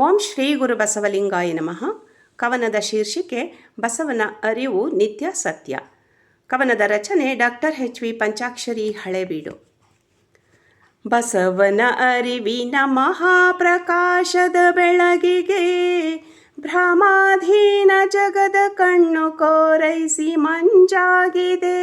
ಓಂ ಶ್ರೀ ಗುರು ಬಸವಲಿಂಗಾಯ ನಮಃ. ಕವನದ ಶೀರ್ಷಿಕೆ, ಬಸವನ ಅರಿವು ನಿತ್ಯ ಸತ್ಯ. ಕವನದ ರಚನೆ doctor H V Panchakshari Halebidu. ಬಸವನ ಅರಿವಿನ ಮಹಾಪ್ರಕಾಶದ ಬೆಳಗಿಗೆ ಭ್ರಮಾಧೀನ ಜಗದ ಕಣ್ಣು ಕೋರೈಸಿ ಮಂಜಾಗಿದೆ.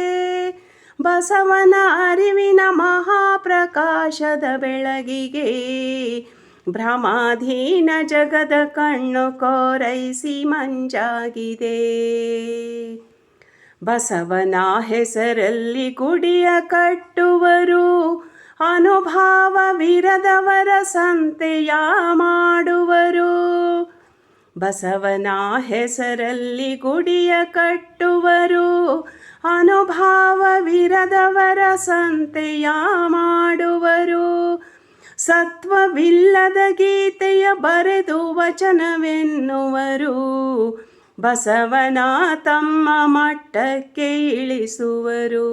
ಬಸವನ ಅರಿವಿನ ಮಹಾಪ್ರಕಾಶದ ಬೆಳಗಿಗೆ ಭ್ರಮಾಧೀನ ಜಗದ ಕಣ್ಣು ಕೋರೈಸಿ ಮಂಜಾಗಿದೆ. ಬಸವನ ಹೆಸರಲ್ಲಿ ಗುಡಿಯ ಕಟ್ಟುವರು ಅನುಭಾವ ವಿರದವರ ಸಂತೆಯ ಮಾಡುವರು. ಬಸವನ ಹೆಸರಲ್ಲಿ ಗುಡಿಯ ಕಟ್ಟುವರು ಅನುಭಾವವಿರದವರ ಸಂತೆಯ ಸತ್ವವಿಲ್ಲದ ಗೀತೆಯ ಬರೆದು ವಚನವೆನ್ನುವರು. ಬಸವನ ತಮ್ಮ ಮಟ್ಟಕ್ಕೆ ಇಳಿಸುವರು.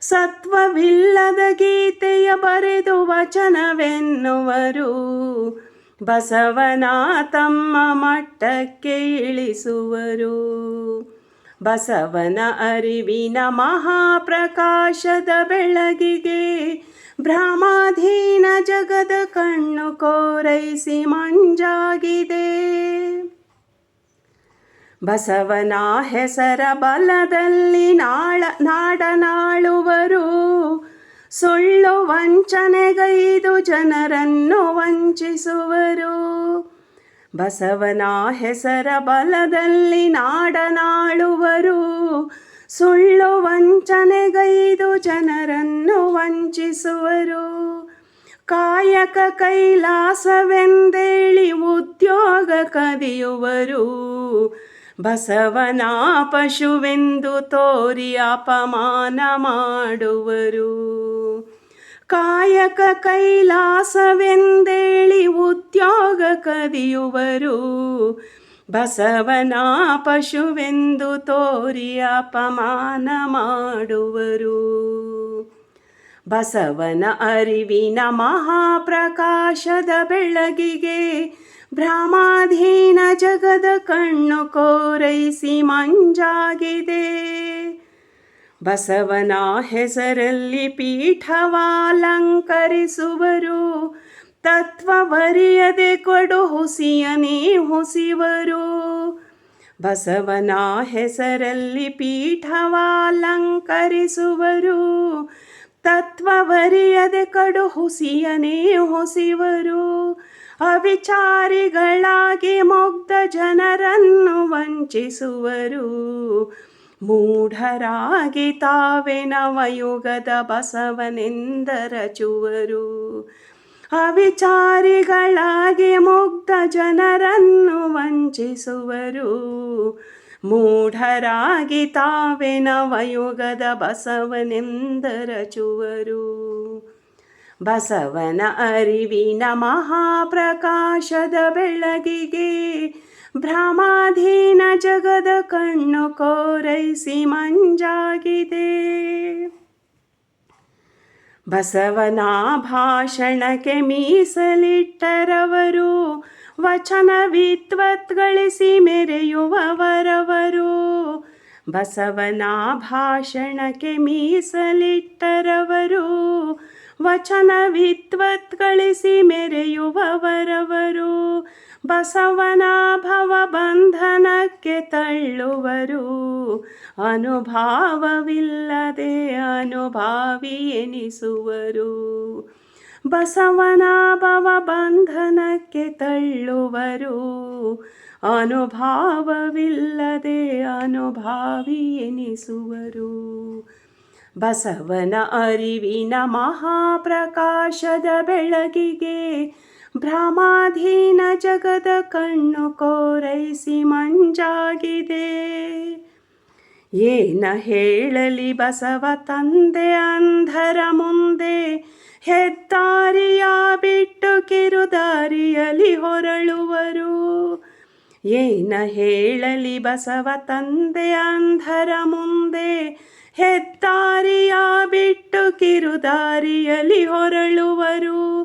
ಸತ್ವವಿಲ್ಲದ ಗೀತೆಯ ಬರೆದು ವಚನವೆನ್ನುವರು. ಬಸವನ ತಮ್ಮ ಮಟ್ಟಕ್ಕೆ ಇಳಿಸುವರು. ಬಸವನ ಅರಿವಿನ ಮಹಾಪ್ರಕಾಶದ ಬೆಳಗಿಗೆ ಭ್ರಮಾಧೀನ ಜಗದ ಕಣ್ಣು ಕೋರೈಸಿ ಮಂಜಾಗಿದೆ. ಬಸವನ ಹೆಸರ ಬಲದಲ್ಲಿ ನಾಳ, ನಾಡನಾಳುವರು. ಸುಳ್ಳು ವಂಚನೆಗೈದು ಜನರನ್ನು ವಂಚಿಸುವರು. ಬಸವನ ಹೆಸರ ಬಲದಲ್ಲಿ ನಾಡನಾಳುವರು. ಸುಳ್ಳು ವಂಚನೆಗೈದು ಜನರನ್ನು ವಂಚಿಸುವರು. ಕಾಯಕ ಕೈಲಾಸವೆಂದೇಳಿ ಉದ್ಯೋಗ ಕದಿಯುವರು. ಬಸವನ ಪಶುವೆಂದು ತೋರಿ ಅಪಮಾನ ಮಾಡುವರು. ಕಾಯಕ ಕೈಲಾಸವೆಂದೇಳಿ ಉದ್ಯೋಗ ಕದಿಯುವರು. ಬಸವನ ಪಶುವೆಂದು ತೋರಿ ಅಪಮಾನ ಮಾಡುವರು. ಬಸವನ ಅರಿವಿನ ಮಹಾಪ್ರಕಾಶದ ಬೆಳಗಿಗೆ ಭ್ರಮಾಧೀನ ಜಗದ ಕಣ್ಣು ಕೋರೈಸಿ ಮಂಜಾಗಿದೆ. ಬಸವನ ಹೆಸರಲ್ಲಿ ಪೀಠವಾಲಂಕರಿಸುವರು. ತತ್ವವರಿಯದೆ ಕೊಡು ಹುಸಿಯನೇ ಹುಸಿವರು. ಬಸವನ ಹೆಸರಲ್ಲಿ ಪೀಠವಾಲಂಕರಿಸುವರು. ತತ್ವವರಿಯದೆ ಕಡು ಹುಸಿಯನೇ ಹುಸಿವರು. ಅವಿಚಾರಿಗಳಾಗಿ ಮುಗ್ಧ ಜನರನ್ನು ವಂಚಿಸುವರು. ಮೂಢರಾಗಿ ತಾವೇ ನವಯುಗದ ಬಸವನೆಂದರಚುವರು ಅವಿಚಾರಿಗಳಾಗಿ ಮುಗ್ಧ ಜನರನ್ನು ವಂಚಿಸುವರು. ಮೂಢರಾಗಿ ತಾವೇ ನವಯುಗದ ಬಸವನೆಂದರಚುವರು ಬಸವನ ಅರಿವಿನ ಮಹಾಪ್ರಕಾಶದ ಬೆಳಗಿಗೆ ಭ್ರಮಾಧೀನ ಜಗದ ಕಣ್ಣು ಕೋರೈಸಿ ಮಂಜಾಗಿದೆ. ಬಸವನ ಭಾಷಣಕ್ಕೆ ಮೀಸಲಿಟ್ಟರವರು ವಚನ ವಿದ್ವತ್ಗಳಿಸಿ ಮೆರೆಯುವವರವರು. ಬಸವನ ಭಾಷಣಕ್ಕೆ ಮೀಸಲಿಟ್ಟರವರು ವಚನ ವಿದ್ವತ್ಗಳಿಸಿ ಮೆರೆಯುವವರವರು ಬಸವನಾಭವ ಬಂಧನಕ್ಕೆ ತಳ್ಳುವರು. ಅನುಭಾವವಿಲ್ಲದೆ ಅನುಭಾವಿ ಎನಿಸುವರು. ಬಸವನಾಭವ ಬಂಧನಕ್ಕೆ ತಳ್ಳುವರು. ಅನುಭಾವವಿಲ್ಲದೆ ಅನುಭಾವಿ ಎನಿಸುವರು. ಬಸವನ ಅರಿವಿನ ಮಹಾಪ್ರಕಾಶದ ಬೆಳಗಿಗೆ ಭ್ರಮಾಧೀನ ಜಗದ ಕಣ್ಣು ಕೋರೈಸಿ ಮಂಜಾಗಿದೆ. ಏನ ಹೇಳಲಿ ಬಸವ ತಂದೆ ಅಂಧರ ಮುಂದೆ, ಹೆದ್ದಾರಿಯ ಬಿಟ್ಟು ಕಿರುದಾರಿಯಲಿ ಹೊರಳುವರು. ಏನ ಹೇಳಲಿ ಬಸವ ತಂದೆ ಅಂಧರ ಮುಂದೆ ಹೆದ್ದಾರಿಯ ಬಿಟ್ಟು ಕಿರುದಾರಿಯಲ್ಲಿ ಹೊರಳುವರು.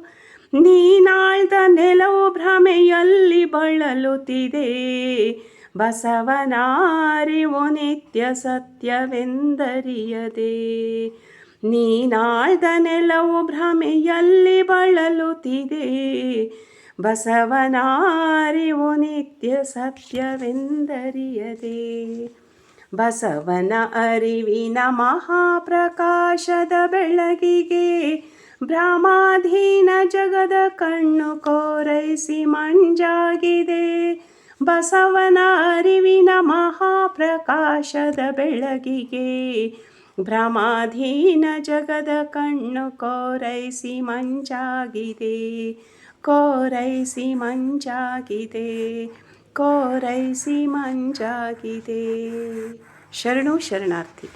ನೀನಾಳ್ದ ನೆಲವು ಭ್ರಮೆಯಲ್ಲಿ ಬಳಲುತ್ತಿದೆ. ಬಸವನಾರಿವು ನಿತ್ಯ ಸತ್ಯವೆಂದರಿಯದೆ. ನೀನಾಳ್ದ ನೆಲವು ಭ್ರಮೆಯಲ್ಲಿ ಬಳಲುತ್ತಿದೆ. ಬಸವನಾರಿವು ನಿತ್ಯ ಸತ್ಯವೆಂದರಿಯದೆ. ಬಸವನ ಅರಿವಿನ ಮಹಾಪ್ರಕಾಶದ ಬೆಳಗಿಗೆ ಭ್ರಮಾಧೀನ ಜಗದ ಕಣ್ಣು ಕೋರೈಸಿ ಮಂಜಾಗಿದೆ. ಬಸವನ ಅರಿವಿನ ಮಹಾಪ್ರಕಾಶದ ಬೆಳಗಿಗೆ ಭ್ರಮಾಧೀನ ಜಗದ ಕಣ್ಣು ಕೋರೈಸಿ ಮಂಜಾಗಿದೆ. ಕೋರೈಸಿ ಮಂಜಾಗಿದೆ. ಕೋರೈಸಿ ಮಂಜಾಗಿದೆ. ಶರಣು ಶರಣಾರ್ಥಿ.